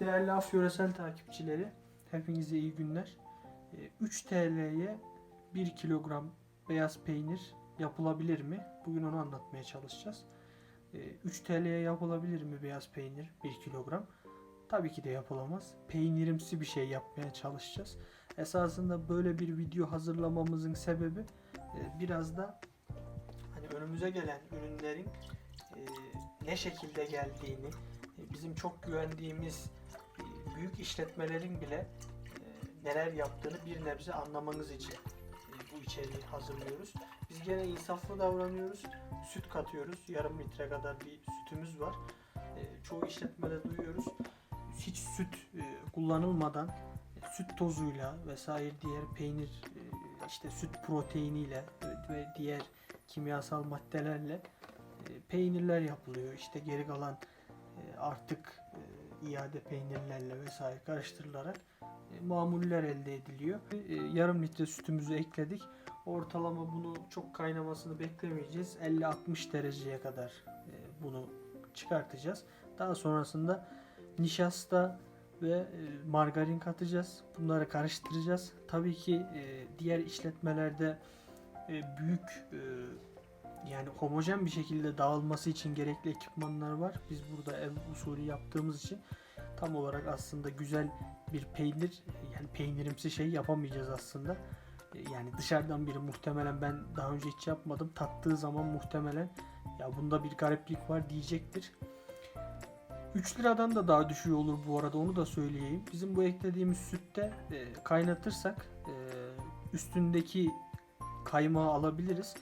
Değerli Af Yöresel takipçileri, hepinize iyi günler. Ee, 3 TL'ye 1 kilogram beyaz peynir yapılabilir mi? Bugün onu anlatmaya çalışacağız. Ee, 3 TL'ye yapılabilir mi beyaz peynir 1 kilogram? Tabii ki de yapılamaz. Peynirimsi bir şey yapmaya çalışacağız. Esasında böyle bir video hazırlamamızın sebebi e, biraz da hani önümüze gelen ürünlerin e, ne şekilde geldiğini, e, bizim çok güvendiğimiz büyük işletmelerin bile e, neler yaptığını bir nebze anlamanız için e, bu içeriği hazırlıyoruz. Biz gene insaflı davranıyoruz. Süt katıyoruz. Yarım litre kadar bir sütümüz var. E, Çoğu işletmede duyuyoruz. Hiç süt e, kullanılmadan e, süt tozuyla vesaire diğer peynir e, işte süt proteiniyle ve diğer kimyasal maddelerle e, peynirler yapılıyor. İşte geri kalan e, artık e, iade peynirlerle vesaire karıştırılarak e, mamuller elde ediliyor. E, Yarım litre sütümüzü ekledik. Ortalama bunu çok kaynamasını beklemeyeceğiz. 50-60 dereceye kadar e, bunu çıkartacağız. Daha sonrasında nişasta ve margarin katacağız. Bunları karıştıracağız. Tabii ki diğer işletmelerde büyük yani homojen bir şekilde dağılması için gerekli ekipmanlar var. Biz burada ev usulü yaptığımız için tam olarak aslında güzel bir peynir yani peynirimsi şey yapamayacağız aslında. E, Yani dışarıdan biri muhtemelen ben daha önce hiç yapmadım. Tattığı zaman muhtemelen ya bunda bir gariplik var diyecektir. 3 liradan da daha düşüğü olur bu arada onu da söyleyeyim. Bizim bu eklediğimiz sütte e, kaynatırsak e, üstündeki kaymağı alabiliriz.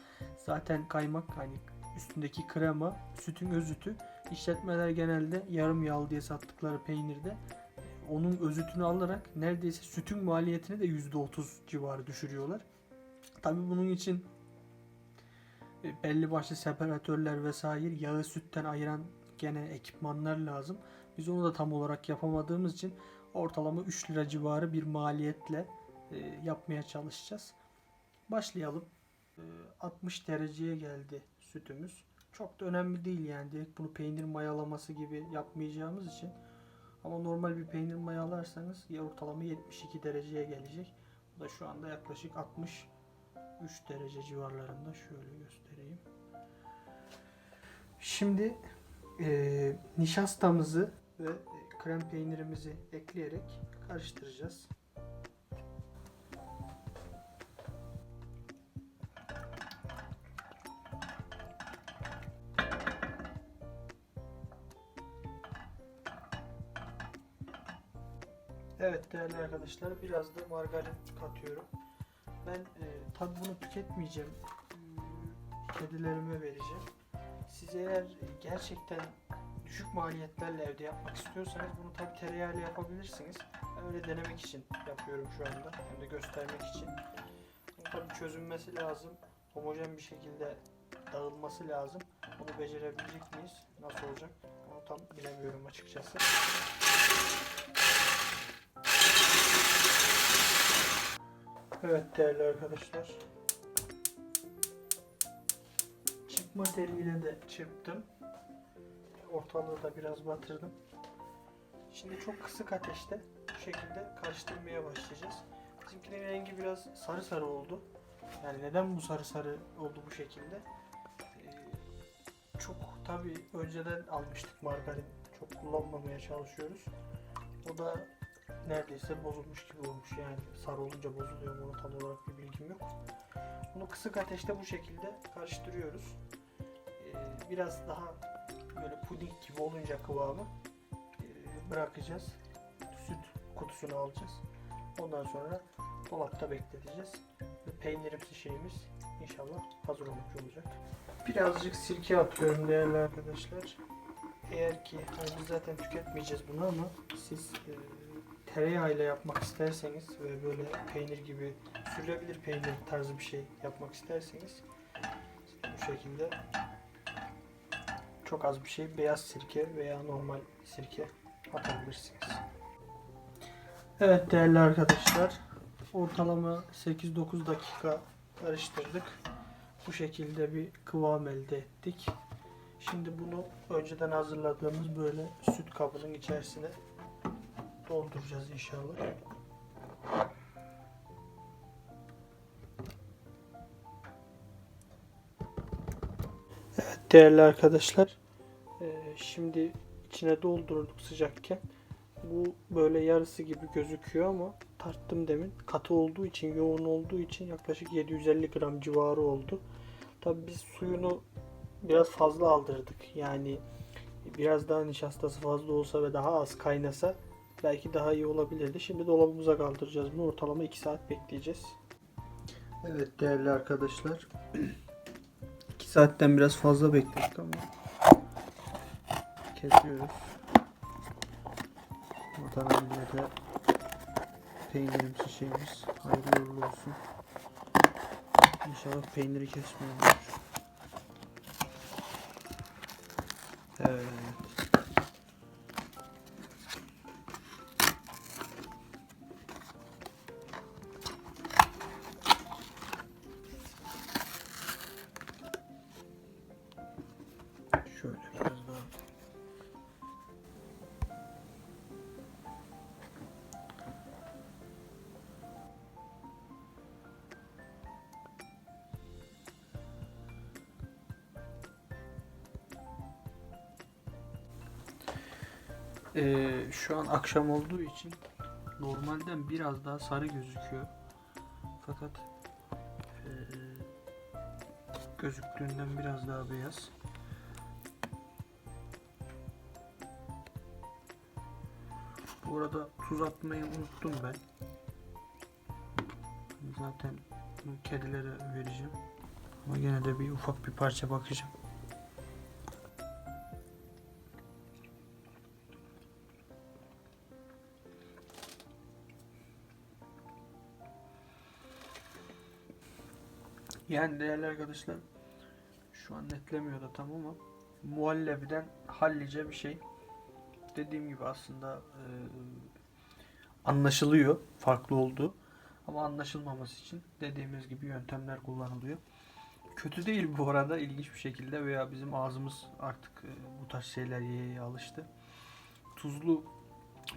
Zaten kaymak hani üstündeki krema, sütün özütü. İşletmeler genelde yarım yağlı diye sattıkları peynirde e, onun özütünü alarak neredeyse sütün maliyetini de %30 civarı düşürüyorlar. Tabi bunun için e, belli başlı separatörler vesaire yağı sütten ayıran gene ekipmanlar lazım. Biz onu da tam olarak yapamadığımız için ortalama 3 lira civarı bir maliyetle e, yapmaya çalışacağız. Başlayalım. E, 60 dereceye geldi sütümüz. Çok da önemli değil yani direkt bunu peynir mayalaması gibi yapmayacağımız için. Ama normal bir peynir mayalarsanız ya ortalama 72 dereceye gelecek. Bu da şu anda yaklaşık 63 derece civarlarında. Şöyle göstereyim. Şimdi e, nişastamızı ve e, krem peynirimizi ekleyerek karıştıracağız. Evet değerli arkadaşlar biraz da margarin katıyorum. Ben e, tabi bunu tüketmeyeceğim. E, Kedilerime vereceğim. Siz eğer gerçekten düşük maliyetlerle evde yapmak istiyorsanız bunu tabi tereyağıyla yapabilirsiniz. Öyle denemek için yapıyorum şu anda. Hem de göstermek için. Tabi çözünmesi lazım. Homojen bir şekilde dağılması lazım. Bunu becerebilecek miyiz? Nasıl olacak? Onu tam bilemiyorum açıkçası. Evet değerli arkadaşlar. Çırpma teliyle de çırptım. Ortalığı da biraz batırdım. Şimdi çok kısık ateşte bu şekilde karıştırmaya başlayacağız. Bizimkinin rengi biraz sarı sarı oldu. Yani neden bu sarı sarı oldu bu şekilde? Ee, çok tabi önceden almıştık margarin. Çok kullanmamaya çalışıyoruz. O da neredeyse bozulmuş gibi olmuş yani sarı olunca bozuluyor mu tam olarak bir bilgim yok. Bunu kısık ateşte bu şekilde karıştırıyoruz. Ee, biraz daha böyle puding gibi olunca kıvamı e, bırakacağız. Süt kutusunu alacağız. Ondan sonra dolapta bekleteceğiz. Ve peynirimsi şeyimiz inşallah hazır olmuş olacak. Birazcık sirke atıyorum değerli arkadaşlar. Eğer ki hani biz zaten tüketmeyeceğiz bunu ama siz e, tereyağıyla yapmak isterseniz ve böyle peynir gibi sürülebilir peynir tarzı bir şey yapmak isterseniz bu şekilde çok az bir şey beyaz sirke veya normal sirke atabilirsiniz. Evet değerli arkadaşlar ortalama 8-9 dakika karıştırdık. Bu şekilde bir kıvam elde ettik. Şimdi bunu önceden hazırladığımız böyle süt kabının içerisine dolduracağız inşallah. Evet değerli arkadaşlar. eee, şimdi içine doldurduk sıcakken. Bu böyle yarısı gibi gözüküyor ama tarttım demin. Katı olduğu için, yoğun olduğu için yaklaşık 750 gram civarı oldu. Tabi biz suyunu biraz fazla aldırdık. Yani biraz daha nişastası fazla olsa ve daha az kaynasa belki daha iyi olabilirdi. Şimdi dolabımıza kaldıracağız bunu. Ortalama 2 saat bekleyeceğiz. Evet değerli arkadaşlar. 2 saatten biraz fazla bekledik ama kesiyoruz. Vatan haline de peynirimiz şeyimiz hayırlı olsun. İnşallah peyniri kesmiyorlar. Evet. Ee, şu an akşam olduğu için normalden biraz daha sarı gözüküyor. Fakat ee, gözüktüğünden biraz daha beyaz. Bu arada tuz atmayı unuttum ben. Zaten kedilere vereceğim. Ama gene de bir ufak bir parça bakacağım. Yani değerli arkadaşlar şu an netlemiyor da tam ama muhallebiden hallice bir şey. Dediğim gibi aslında e, anlaşılıyor farklı olduğu ama anlaşılmaması için dediğimiz gibi yöntemler kullanılıyor. Kötü değil bu arada ilginç bir şekilde veya bizim ağzımız artık e, bu tarz şeyler yeye alıştı. Tuzlu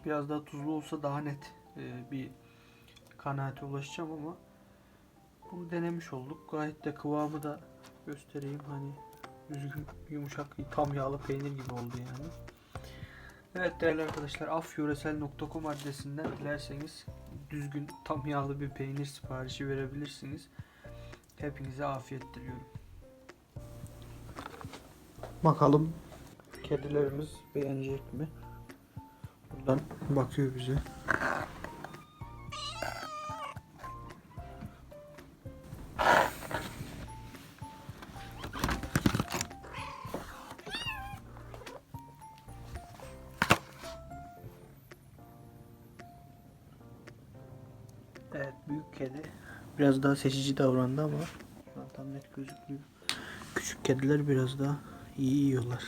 biraz daha tuzlu olsa daha net e, bir kanaate ulaşacağım ama bunu denemiş olduk. Gayet de kıvamı da göstereyim. Hani düzgün, yumuşak, tam yağlı peynir gibi oldu yani. Evet değerli arkadaşlar afyöresel.com adresinden dilerseniz düzgün, tam yağlı bir peynir siparişi verebilirsiniz. Hepinize afiyet diliyorum. Bakalım kedilerimiz beğenecek mi? Buradan bakıyor bize. Evet büyük kedi biraz daha seçici davrandı ama tam net gözükmüyor. Küçük kediler biraz daha iyi yiyorlar.